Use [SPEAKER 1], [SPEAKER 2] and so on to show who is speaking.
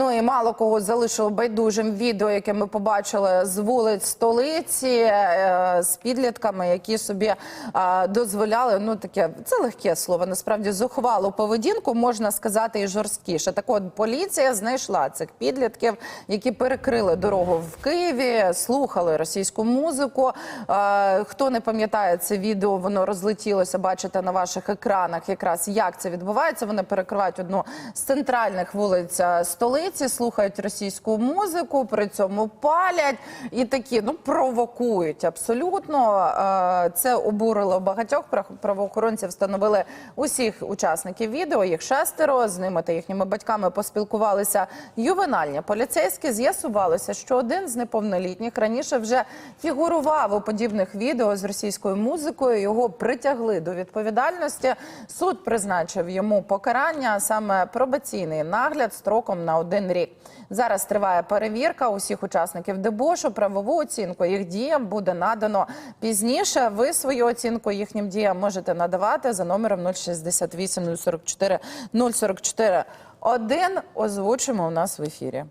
[SPEAKER 1] Ну і мало кого залишило байдужим відео, яке ми побачили з вулиць столиці е, з підлітками, які собі е, дозволяли. Ну таке це легке слово. Насправді зухвалу поведінку можна сказати і жорсткіше. Так от поліція знайшла цих підлітків, які перекрили дорогу в Києві, слухали російську музику. Е, Хто не пам'ятає це відео, воно розлетілося. Бачите на ваших екранах, якраз як це відбувається. Вони перекривають одну з центральних вулиць е, столиці, слухають російську музику, при цьому палять і такі ну провокують абсолютно. Е, Це обурило багатьох Прав- правоохоронців. Встановили усіх учасників відео. Їх шестеро з ними та їхніми батьками поспілкувалися ювенальні поліцейські. З'ясувалося, що один з неповнолітніх раніше вже фігурував у подібних відео з російською музикою. Його притягли до відповідальності. Суд призначив йому покарання, саме пробаційний нагляд строком на один. Зараз триває перевірка усіх учасників дебошу. Правову оцінку їх діям буде надано пізніше. Ви свою оцінку їхнім діям можете надавати за номером 068 044 044 1. Озвучимо у нас в ефірі.